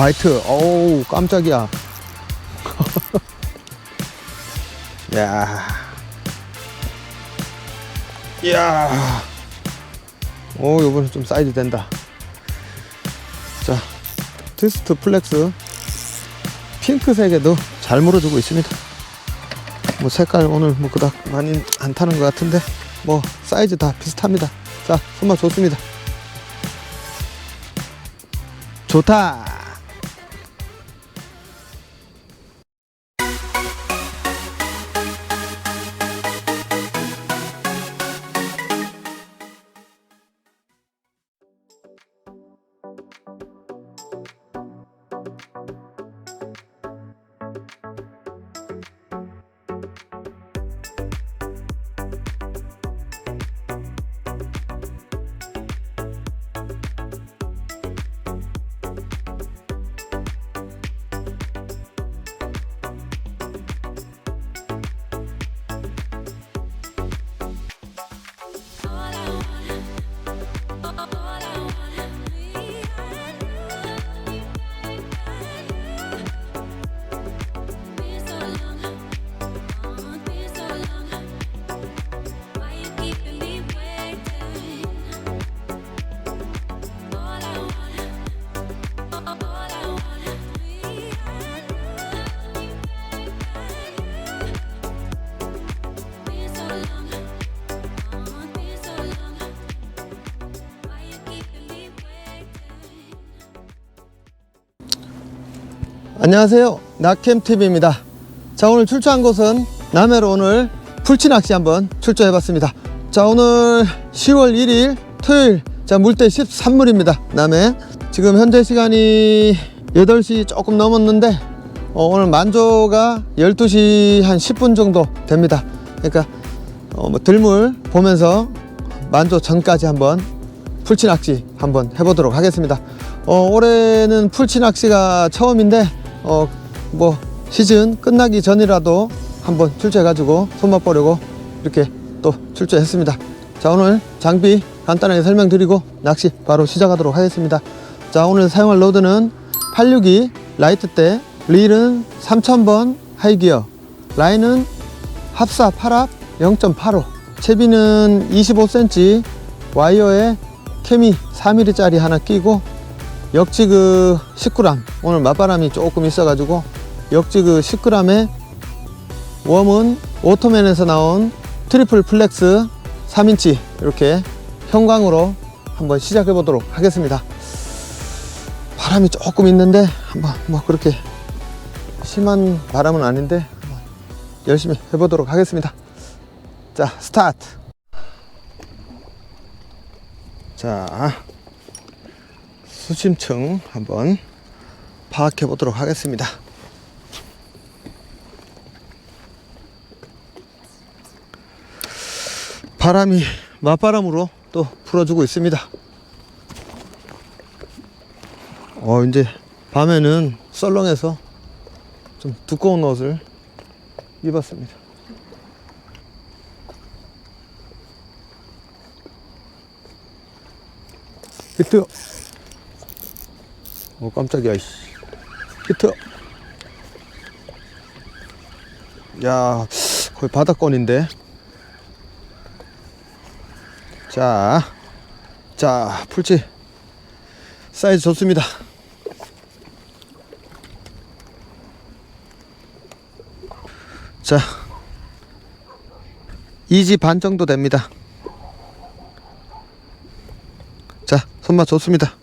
화이트. 어우, 깜짝이야. 야. 이야. 오, 요번에 좀 사이즈 된다. 자, 트위스트 플렉스. 핑크색에도 잘 물어주고 있습니다. 뭐 색깔 오늘 뭐 그닥 많이 안 타는 것 같은데 뭐 사이즈 다 비슷합니다. 자, 손맛 좋습니다. 좋다. 안녕하세요. 낙캠TV입니다. 자, 오늘 출조한 곳은 남해로 오늘 풀치 낚시 한번 출조해 봤습니다. 자, 오늘 10월 1일 토요일. 자, 물때 13물입니다. 남해. 지금 현재 시간이 8시 조금 넘었는데, 어, 오늘 만조가 12시 한 10분 정도 됩니다. 그러니까, 어, 뭐 들물 보면서 만조 전까지 한번 풀치 낚시 한번 해보도록 하겠습니다. 어, 올해는 풀치 낚시가 처음인데, 어, 뭐, 시즌 끝나기 전이라도 한번 출조해가지고 손맛 보려고 이렇게 또 출조했습니다. 자, 오늘 장비 간단하게 설명드리고 낚시 바로 시작하도록 하겠습니다. 자, 오늘 사용할 로드는 862 라이트 대 릴은 3000번 하이기어, 라인은 합사 8합 0.85, 채비는 25cm, 와이어에 케미 4mm짜리 하나 끼고 역지그 10g 오늘 맞바람이 조금 있어가지고 역지그 10g에 웜은 오토맨에서 나온 트리플 플렉스 3인치 이렇게 형광으로 한번 시작해 보도록 하겠습니다. 바람이 조금 있는데 한번 뭐 그렇게 심한 바람은 아닌데 한번 열심히 해보도록 하겠습니다. 자 스타트. 자 수심층 한번 파악해 보도록 하겠습니다. 바람이 맞바람으로 또 불어주고 있습니다. 어, 이제 밤에는 썰렁해서 좀 두꺼운 옷을 입었습니다. 히트! 어 깜짝이야 씨. 히트. 야 거의 바닥권인데. 자, 자 풀치. 사이즈 좋습니다. 자 2지 반 정도 됩니다. 자 손맛 좋습니다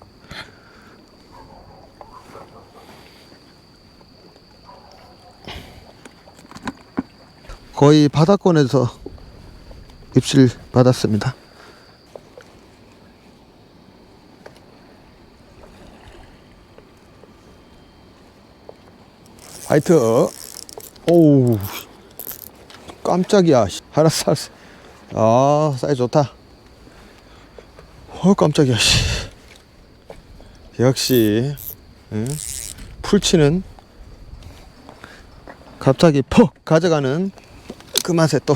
거의 바닥권에서 입실 받았습니다. 화이트. 오우. 깜짝이야. 씨. 알았어, 알았어. 아, 사이즈 좋다. 어, 깜짝이야. 씨. 역시, 응? 풀치는 갑자기 퍽 가져가는 그 맛에 또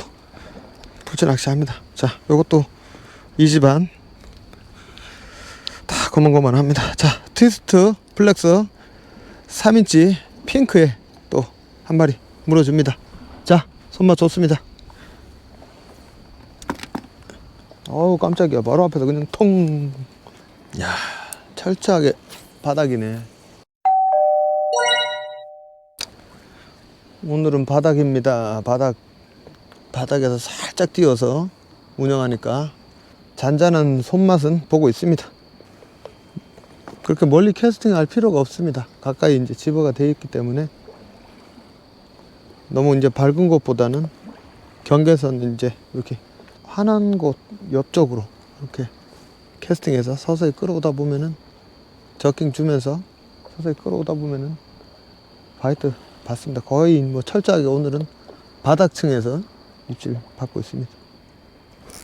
풀치 낚시 합니다. 자, 요것도 이 집안 다 고만고만합니다. 자, 트위스트 플렉스 3인치 핑크에 또 한 마리 물어줍니다. 자, 손맛 좋습니다. 어우, 깜짝이야. 바로 앞에서 그냥 통. 야, 철저하게 바닥이네. 오늘은 바닥입니다. 바닥, 바닥에서 살짝 띄어서 운영하니까 잔잔한 손맛은 보고 있습니다. 그렇게 멀리 캐스팅 할 필요가 없습니다. 가까이 이제 집어가 되어 있기 때문에 너무 이제 밝은 곳보다는 경계선 이제 이렇게 환한 곳 옆쪽으로 이렇게 캐스팅해서 서서히 끌어오다 보면은 저킹 주면서 서서히 끌어오다 보면은 바이트 받습니다. 거의 뭐 철저하게 오늘은 바닥층에서 입질 받고 있습니다.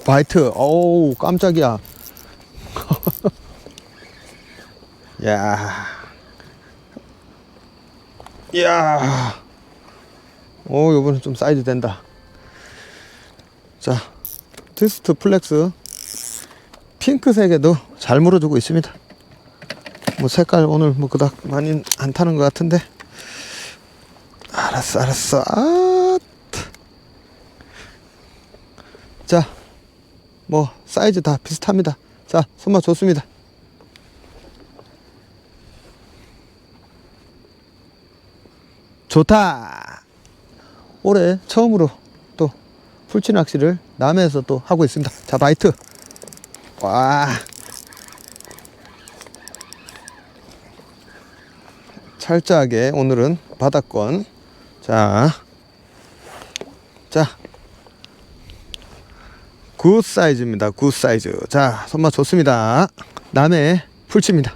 바이트, 어우 깜짝이야. 야, 야, 오 이번엔 좀 사이즈 된다. 자, 트위스트 플렉스 핑크색에도 잘 물어주고 있습니다. 뭐 색깔 오늘 뭐 그닥 많이 안 타는 것 같은데. 알았어, 알았어. 아, 자, 뭐 사이즈 다 비슷합니다. 자, 손맛 좋습니다. 좋다. 올해 처음으로 또 풀치 낚시를 남해에서 또 하고 있습니다. 자, 바이트. 와. 철저하게 오늘은 바닥권. 자. 자. 굿 사이즈입니다. 굿 사이즈. 자, 손맛 좋습니다. 남해 풀치입니다.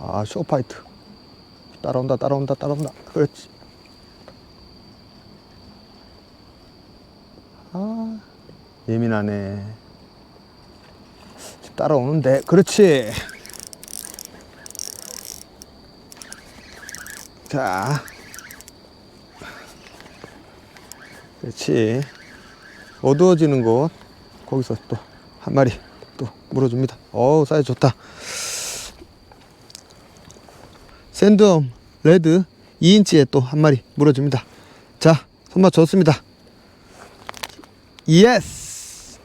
아, 쇼파이트. 따라온다, 따라온다, 따라온다. 그렇지. 아, 예민하네. 따라오는데, 그렇지. 자. 그렇지. 어두워지는 곳, 거기서 또 한 마리 또 물어줍니다. 어우, 사이즈 좋다. 샌드엄 레드 2인치에 또 한 마리 물어줍니다. 자, 손맛 좋습니다. 예스!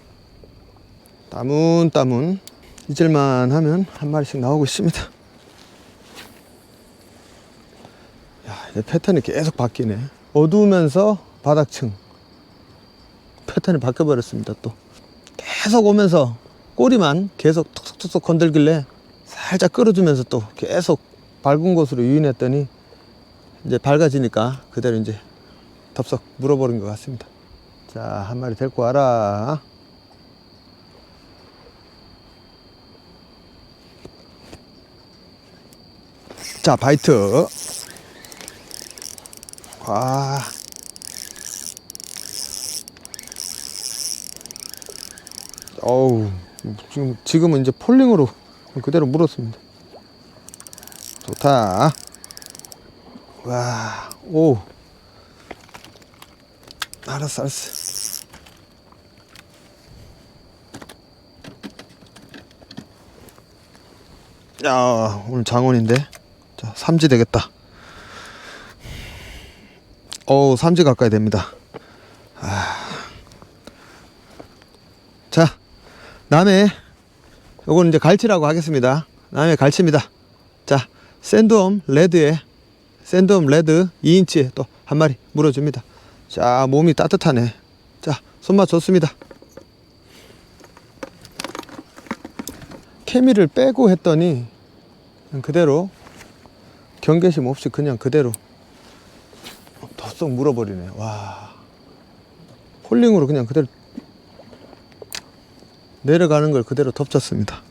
따문 따문 잊을만 하면 한 마리씩 나오고 있습니다. 야, 이제 패턴이 계속 바뀌네. 어두우면서 바닥층. 패턴이 바뀌어 버렸습니다, 또. 계속 오면서 꼬리만 계속 툭툭툭 건들길래 살짝 끌어주면서 또 계속 밝은 곳으로 유인했더니 이제 밝아지니까 그대로 이제 덥석 물어버린 것 같습니다. 자, 한 마리 데리고 와라. 자, 바이트. 와. 어우, 지금, 지금은 이제 폴링으로 그대로 물었습니다. 좋다. 와, 오. 알았어, 알았어. 야, 오늘 장원인데. 자, 삼지 되겠다. 어우, 삼지 가까이 됩니다. 아. 자, 남해, 요건 이제 갈치라고 하겠습니다. 남해 갈치입니다. 자, 샌드엄 레드에 샌드엄 레드 2인치에 또 한 마리 물어줍니다. 자, 몸이 따뜻하네. 자, 손맛 좋습니다. 케미를 빼고 했더니 그대로 경계심 없이 그냥 그대로 덥석 물어버리네. 와. 폴링으로 그냥 그대로 내려가는 걸 그대로 덮쳤습니다.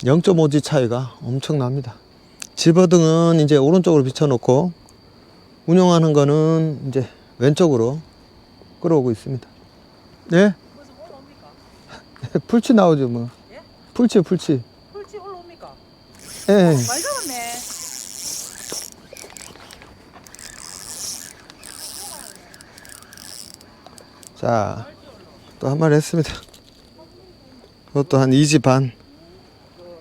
0.5G 차이가 엄청납니다. 집어등은 이제 오른쪽으로 비춰놓고 운영하는 거는 이제 왼쪽으로 끌어오고 있습니다. 올라옵니까? 풀치 나오죠 뭐. 예? 풀치 풀치. 풀치 올라옵니까? 예. 예. 많이 잡았네. 자, 또 한 마리 했습니다. 그것도 한 2지 반.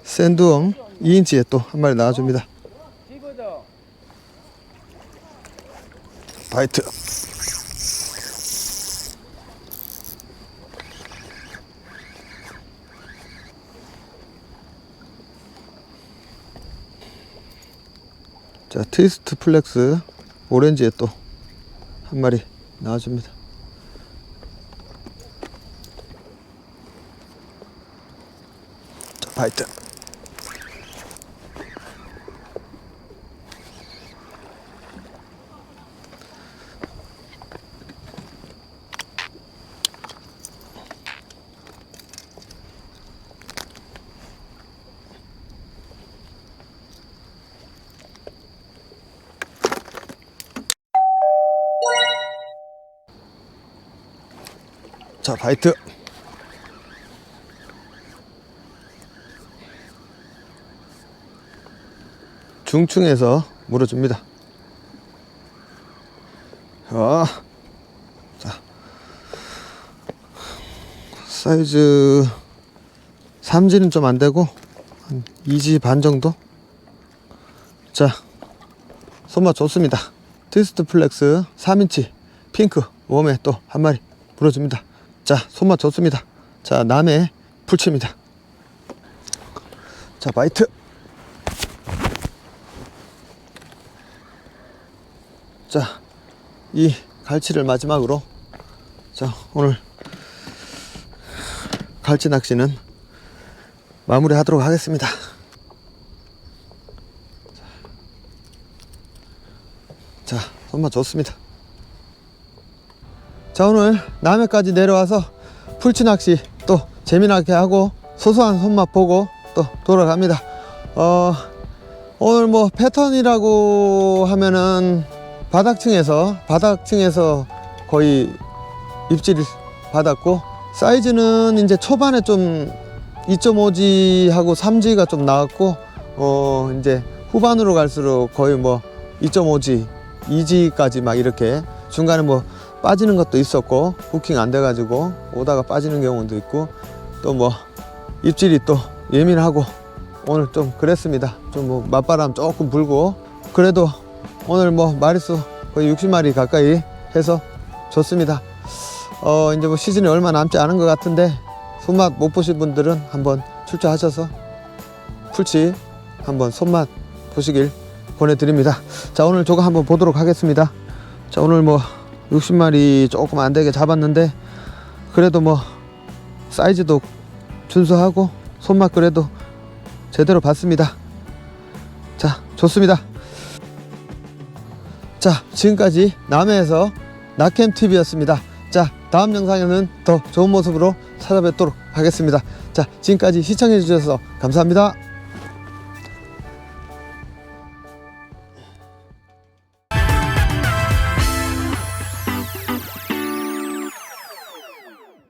샌드웜 2인치에 또 한 마리 나와줍니다. 바이트. 자, 트위스트 플렉스 오렌지에 또 한 마리 나와줍니다. 자, 바이트. 자, 바이트. 중층에서 물어줍니다. 자, 자, 사이즈 3지는 좀 안 되고 한 2지 반 정도. 자, 손맛 좋습니다. 트위스트 플렉스 3인치 핑크 웜에 또 한 마리 물어줍니다. 자, 손맛 좋습니다. 자, 남해 풀치입니다. 자, 바이트. 자, 이 갈치를 마지막으로 자, 오늘 갈치 낚시는 마무리 하도록 하겠습니다. 자, 손맛 좋습니다. 자, 오늘 남해까지 내려와서 풀치 낚시 또 재미나게 하고 소소한 손맛 보고 또 돌아갑니다. 어, 오늘 뭐 패턴이라고 하면은 바닥층에서 바닥층에서 거의 입질 받았고 사이즈는 이제 초반에 좀 2.5G 하고 3G가 좀 나왔고 어 이제 후반으로 갈수록 거의 뭐 2.5G, 2G까지 막 이렇게 중간에 뭐 빠지는 것도 있었고 후킹 안 돼가지고 오다가 빠지는 경우도 있고 또 뭐 입질이 또 예민하고 오늘 좀 그랬습니다. 좀 뭐 맞바람 조금 불고 그래도 오늘 뭐 마리수 거의 60마리 가까이 해서 좋습니다. 어 이제 뭐 시즌이 얼마 남지 않은 것 같은데 손맛 못 보신 분들은 한번 출조하셔서 풀치 한번 손맛 보시길 보내드립니다. 자 오늘 저거 한번 보도록 하겠습니다. 자 오늘 뭐 60마리 조금 안 되게 잡았는데 그래도 뭐 사이즈도 준수하고 손맛 그래도 제대로 봤습니다. 자 좋습니다. 자 지금까지 남해에서 낙캠TV였습니다. 자 다음 영상에는 더 좋은 모습으로 찾아뵙도록 하겠습니다. 자 지금까지 시청해 주셔서 감사합니다.